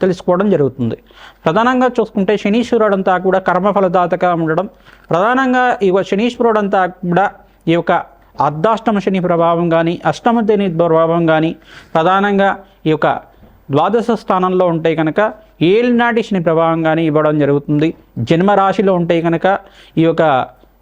తెలుసుకోవడం జరుగుతుంది. ప్రధానంగా చూసుకుంటే శనీశ్వరుడు అంతా కూడా కర్మఫలదాతగా ఉండడం ప్రధానంగా ఈ శనీశ్వరుడంతా శనీశ్వరుడు అంతా కూడా ఈ యొక్క అర్ధాష్టమ శని ప్రభావం కానీ అష్టమ శని ప్రభావం కానీ ప్రధానంగా ఈ యొక్క ద్వాదశ స్థానంలో ఉంటే కనుక ఏలినాటి శని ప్రభావం కానీ ఇవ్వడం జరుగుతుంది. జన్మరాశిలో ఉంటే కనుక ఈ యొక్క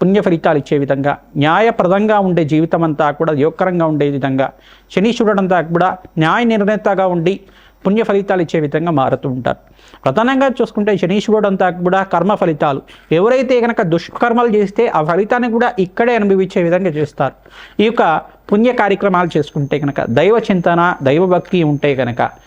పుణ్య ఫలితాలు ఇచ్చే విధంగా న్యాయప్రదంగా ఉండే జీవితం అంతా కూడా యోగకరంగా ఉండే విధంగా శనీశ్వరుడు అంతా కూడా న్యాయ నిర్ణేతగా ఉండి పుణ్య ఫలితాలు ఇచ్చే విధంగా మారుతూ ఉంటారు. ప్రధానంగా చూసుకుంటే శనీశ్వరుడు అంతా కూడా కర్మ ఫలితాలు. ఎవరైతే కనుక దుష్కర్మలు చేస్తే ఆ ఫలితాన్ని కూడా ఇక్కడే అనుభవించే విధంగా చేస్తారు. ఈ యొక్క పుణ్య కార్యక్రమాలు చేసుకుంటే కనుక దైవ చింతన దైవభక్తి ఉంటే కనుక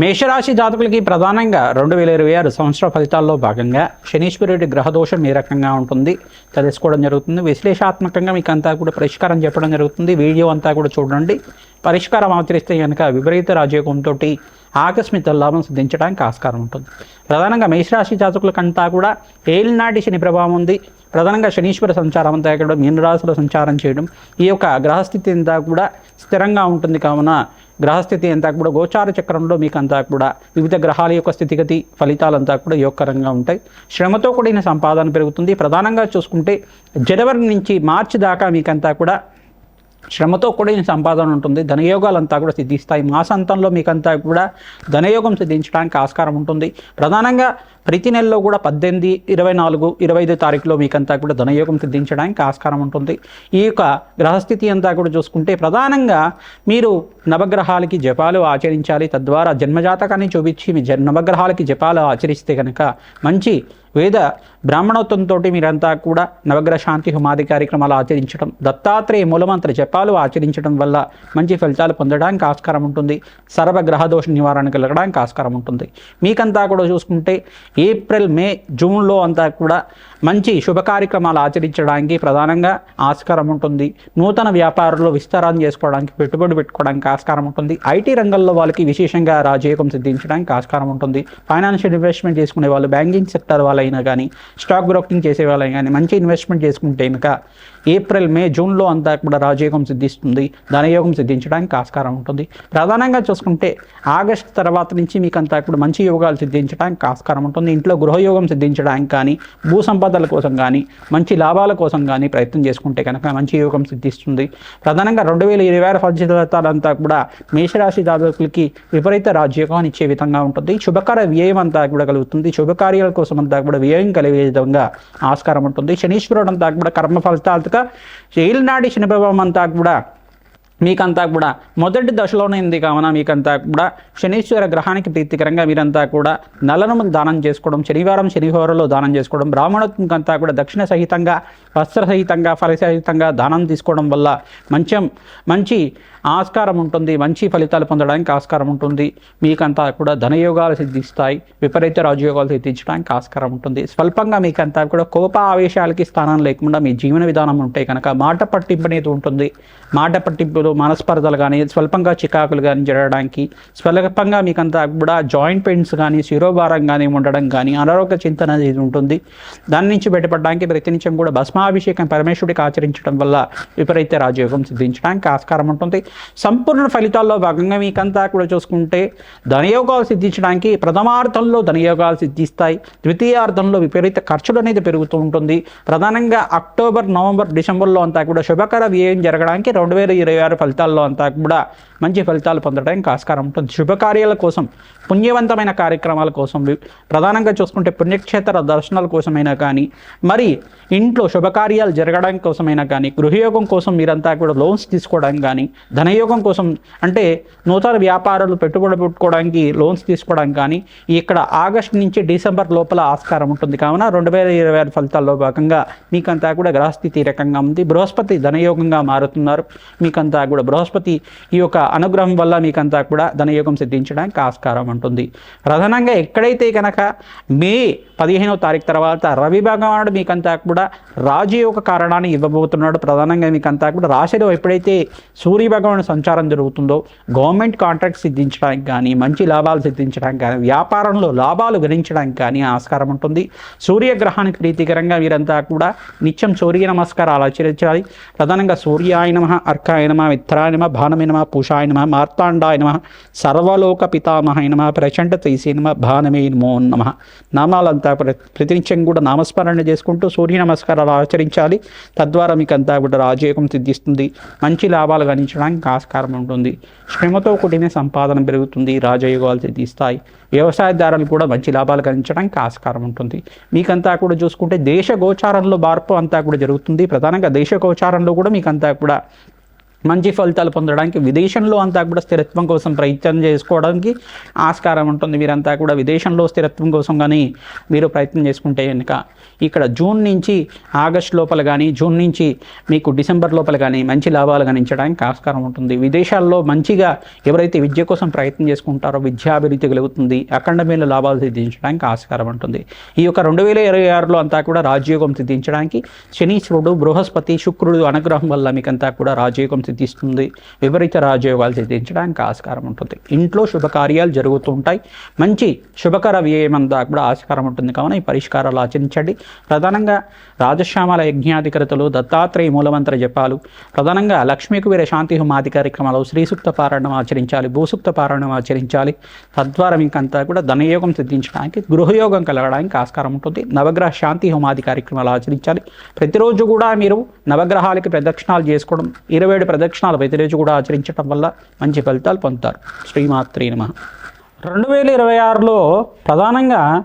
మేషరాశి జాతకులకి ప్రధానంగా రెండు వేల ఇరవై ఆరు సంవత్సర ఫలితాల్లో భాగంగా శనీశ్వరుడి గ్రహదోషం ఏ రకంగా ఉంటుంది తెలుసుకోవడం జరుగుతుంది. విశ్లేషాత్మకంగా మీకు అంతా కూడా పరిష్కారం చెప్పడం జరుగుతుంది. వీడియో అంతా కూడా చూడండి. పరిష్కారం అవతరిస్తే కనుక విపరీత రాజయోగంతో ఆకస్మిక లాభం సిద్ధించడానికి ఆస్కారం ఉంటుంది. ప్రధానంగా మేషరాశి జాతకులకంతా కూడా ఏలినాటి శని ప్రభావం ఉంది. ప్రధానంగా శనీశ్వర సంచారం అంతా ఇక్కడ మీనరాశిలో సంచారం చేయడం ఈ యొక్క గ్రహస్థితి అంతా కూడా స్థిరంగా ఉంటుంది. కావున గ్రహస్థితి అంతా కూడా గోచార చక్రంలో మీకు అంతా కూడా వివిధ గ్రహాల యొక్క స్థితిగతి ఫలితాలంతా కూడా యోగకరంగా ఉంటాయి. శ్రమతో కూడిన సంపాదన పెరుగుతుంది. ప్రధానంగా చూసుకుంటే జనవరి నుంచి మార్చి దాకా మీకంతా కూడా శ్రమతో కూడిన సంపాదన ఉంటుంది. ధనయోగాలంతా కూడా సిద్ధిస్తాయి. మాసంతంలో మీకంతా కూడా ధనయోగం సిద్ధించడానికి ఆస్కారం ఉంటుంది. ప్రధానంగా ప్రతి నెలలో కూడా పద్దెనిమిది ఇరవై నాలుగు ఇరవై ఐదు తారీఖులో మీకంతా కూడా ధనయోగం సిద్ధించడానికి ఆస్కారం ఉంటుంది. ఈ యొక్క గ్రహస్థితి అంతా కూడా చూసుకుంటే ప్రధానంగా మీరు నవగ్రహాలకి జపాలు ఆచరించాలి. తద్వారా జన్మజాతకాన్ని చూపించి మీ జన్ నవగ్రహాలకి జపాలు ఆచరిస్తే కనుక మంచి వేద బ్రాహ్మణోత్వంతో మీరంతా కూడా నవగ్రహ శాంతి హుమాది కార్యక్రమాలు ఆచరించడం దత్తాత్రేయ మూలమంత్ర జపాలు ఆచరించడం వల్ల మంచి ఫలితాలు పొందడానికి ఆస్కారం ఉంటుంది. సర్వగ్రహ దోష నివారణ కలగడానికి ఆస్కారం ఉంటుంది. మీకంతా కూడా చూసుకుంటే ఏప్రిల్ మే జూన్లో అంతా కూడా మంచి శుభ కార్యక్రమాలు ఆచరించడానికి ప్రధానంగా ఆస్కారం ఉంటుంది. నూతన వ్యాపారంలో విస్తారాన్ని చేసుకోవడానికి పెట్టుబడి పెట్టుకోవడానికి ఆస్కారం ఉంటుంది. ఐటీ రంగంలో వాళ్ళకి విశేషంగా రాజయోగం సిద్ధించడానికి ఆస్కారం ఉంటుంది. ఫైనాన్షియల్ ఇన్వెస్ట్మెంట్ చేసుకునే వాళ్ళు బ్యాంకింగ్ సెక్టర్ వాళ్ళైనా కానీ స్టాక్ బ్రోకింగ్ చేసే వాళ్ళైనా కానీ మంచి ఇన్వెస్ట్మెంట్ చేసుకుంటే కనుక ఏప్రిల్ మే జూన్లో అంతా కూడా రాజయోగం సిద్ధిస్తుంది. ధనయోగం సిద్ధించడానికి ఆస్కారం ఉంటుంది. ప్రధానంగా చూసుకుంటే ఆగస్ట్ తర్వాత నుంచి మీకు అంతా కూడా మంచి యోగాలు సిద్ధించడానికి ఆస్కారం ఉంటుంది. ఇంట్లో గృహయోగం సిద్ధించడానికి కానీ భూ సంపదల కోసం కానీ మంచి లాభాల కోసం కానీ ప్రయత్నం చేసుకుంటే కనుక మంచి యోగం సిద్ధిస్తుంది. ప్రధానంగా రెండు వేల ఇరవై ఆరు ఫలితాలంతా కూడా మేషరాశి జాతకులకి విపరీత రాజ్యోగాన్ని ఇచ్చే విధంగా ఉంటుంది. శుభకర వ్యయం అంతా కూడా కలుగుతుంది. శుభకార్యాల కోసం అంతా కూడా వ్యయం కలిగే విధంగా ఆస్కారం ఉంటుంది. శనీశ్వరుడు అంతా కూడా కర్మ ఫలితాలుగా ఏలినాటి శని ప్రభావం అంతా కూడా మీకంతా కూడా మొదటి దశలోనే ఉంది కావున మీకంతా కూడా శనీశ్వర గ్రహానికి ప్రీతికరంగా మీరంతా కూడా నలను దానం చేసుకోవడం శనివారం శనివారంలో దానం చేసుకోవడం బ్రాహ్మణత్వంకంతా కూడా దక్షిణ సహితంగా వస్త్రసహితంగా ఫలసహితంగా దానం తీసుకోవడం వల్ల మంచం మంచి ఆస్కారం ఉంటుంది మంచి ఫలితాలు పొందడానికి ఆస్కారం ఉంటుంది. మీకంతా కూడా ధనయోగాలు సిద్ధిస్తాయి విపరీత రాజయోగాలు సిద్ధించడానికి ఆస్కారం ఉంటుంది. స్వల్పంగా మీకంతా కూడా కోప ఆవేశాలకి స్థానం లేకుండా మీ జీవన విధానం ఉంటే కనుక మాట పట్టింపు అనేది ఉంటుంది. మాట పట్టింపులు మనస్పర్ధలు కానీ స్వల్పంగా చికాకులు కానీ జరగడానికి స్వల్పంగా మీకంతా కూడా జాయింట్ పెయిన్స్ కానీ శిరోభారం కానీ ఉండడం కానీ అనారోగ్య చింతన అనేది ఉంటుంది. దాని నుంచి బయటపడడానికి ప్రతినిత్యం కూడా భస్మాభిషేకం పరమేశ్వరుడికి ఆచరించడం వల్ల విపరీత రాజయోగం సిద్ధించడానికి ఆస్కారం ఉంటుంది. సంపూర్ణ ఫలితాల్లో భాగంగా మీకంతా కూడా చూసుకుంటే ధనయోగాలు సిద్ధించడానికి ప్రథమార్థంలో ధనయోగాలు సిద్ధిస్తాయి. ద్వితీయార్థంలో విపరీత ఖర్చులు అనేది పెరుగుతూ ఉంటుంది. ప్రధానంగా అక్టోబర్ నవంబర్ డిసెంబర్లో అంతా కూడా శుభకర వ్యయం జరగడానికి రెండు వేల ఇరవై ఆరు ఫలితాల్లో అంతా కూడా మంచి ఫలితాలు పొందడానికి ఆస్కారం ఉంటుంది. శుభకార్యాల కోసం పుణ్యవంతమైన కార్యక్రమాల కోసం ప్రధానంగా చూసుకుంటే పుణ్యక్షేత్ర దర్శనాల కోసమైనా కానీ మరి ఇంట్లో శుభకార్యాలు జరగడానికి కోసమైనా కానీ గృహయోగం కోసం మీరంతా కూడా లోన్స్ తీసుకోవడానికి కానీ ధనయోగం కోసం అంటే నూతన వ్యాపారాలు పెట్టుబడి పెట్టుకోవడానికి లోన్స్ తీసుకోవడానికి కానీ ఇక్కడ ఆగస్ట్ నుంచి డిసెంబర్ లోపల ఆస్కారం ఉంటుంది. కావున రెండు వేల ఇరవై ఆరు ఫలితాల్లో భాగంగా మీకంతా కూడా గ్రహస్థితి రకంగా ఉంది. బృహస్పతి ధనయోగంగా మారుతున్నారు. మీకంతా కూడా బృహస్పతి ఈ యొక్క అనుగ్రహం వల్ల మీకంతా కూడా ధనయోగం సిద్ధించడానికి ఆస్కారం ఉంటుంది. ప్రధానంగా ఎక్కడైతే కనుక మే పదిహేనవ తారీఖు తర్వాత రవి భగవానుడు మీకంతా కూడా రాజయోగ కారణాన్ని ఇవ్వబోతున్నాడు. ప్రధానంగా మీకు అంతా కూడా రాశిలో ఎప్పుడైతే సూర్య భగవానుడు సంచారం జరుగుతుందో గవర్నమెంట్ కాంట్రాక్ట్ సిద్ధించడానికి కానీ మంచి లాభాలు సిద్ధించడానికి కానీ వ్యాపారంలో లాభాలు గణించడానికి కానీ ఆస్కారం ఉంటుంది. సూర్యగ్రహానికి ప్రీతికరంగా వీరంతా కూడా నిత్యం సూర్య నమస్కారాలు ఆచరించాలి. ప్రధానంగా సూర్యాయనమ అర్కాయనమ మిత్రాయనమ భానమినమ పూషాయనమ మార్తాండాయనమ సర్వలోక పితామహాయనమ ప్రచండ తీసేనమ భానమే నమో నమ. నామాలంతా ప్రతినిత్యం కూడా నామస్మరణ చేసుకుంటూ సూర్య నమస్కారాలు ఆచరించాలి. తద్వారా మీకు అంతా కూడా రాజయోగం సిద్ధిస్తుంది. మంచి లాభాలు గణించడానికి ఆస్కారం ఉంటుంది. శ్రమతో కూడిన సంపాదన పెరుగుతుంది. రాజయోగాలు సిద్ధిస్తాయి. వ్యవసాయదారులు కూడా మంచి లాభాలు గణించడానికి ఆస్కారం ఉంటుంది. మీకంతా కూడా చూసుకుంటే దేశ గోచారంలో మార్పు అంతా కూడా జరుగుతుంది. ప్రధానంగా దేశ గోచారంలో కూడా మీకంతా కూడా మంచి ఫలితాలు పొందడానికి విదేశంలో అంతా కూడా స్థిరత్వం కోసం ప్రయత్నం చేసుకోవడానికి ఆస్కారం ఉంటుంది. మీరంతా కూడా విదేశంలో స్థిరత్వం కోసం కానీ మీరు ప్రయత్నం చేసుకుంటే కనుక ఇక్కడ జూన్ నుంచి ఆగస్ట్ లోపల కానీ జూన్ నుంచి మీకు డిసెంబర్ లోపల కానీ మంచి లాభాలు గణించడానికి ఆస్కారం ఉంటుంది. విదేశాల్లో మంచిగా ఎవరైతే విద్య కోసం ప్రయత్నం చేసుకుంటారో విద్యాభివృద్ధి కలుగుతుంది. అఖండమైన లాభాలు సిద్ధించడానికి ఆస్కారం ఉంటుంది. ఈ యొక్క రెండు వేల ఇరవై ఆరులో అంతా కూడా రాజయోగం సిద్ధించడానికి శనీశ్వరుడు బృహస్పతి శుక్రుడు అనుగ్రహం వల్ల మీకంతా కూడా రాజయోగం సిద్ధిస్తుంది విపరీత రాజయోగాలు సిద్ధించడానికి ఆస్కారం ఉంటుంది. ఇంట్లో శుభకార్యాలు జరుగుతూ ఉంటాయి. మంచి శుభకర వ్యయం కూడా ఆస్కారం ఉంటుంది. కావున ఈ పరిష్కారాలు ఆచరించండి. ప్రధానంగా రాజశ్యామల యజ్ఞాధికరతలు దత్తాత్రేయ మూలమంత్ర జపాలు ప్రధానంగా లక్ష్మీ వీర శాంతి హోమాది కార్యక్రమాలు శ్రీసూక్త పారాయణం ఆచరించాలి భూసూక్త పారాయణం ఆచరించాలి. తద్వారా మీకంతా కూడా ధనయోగం సిద్ధించడానికి గృహయోగం కలగడానికి ఆస్కారం ఉంటుంది. నవగ్రహ శాంతి హోమాది కార్యక్రమాలు ఆచరించాలి. ప్రతిరోజు కూడా మీరు నవగ్రహాలకి ప్రదక్షిణాలు చేసుకోవడం ఇరవై ఏడు ప్రదక్షిణాలు ప్రదక్షిణాలు ప్రతిరోజు కూడా ఆచరించడం వల్ల మంచి ఫలితాలు పొందుతారు. శ్రీమాత్రీ నమ. రెండు వేల ఇరవై ఆరులో ప్రధానంగా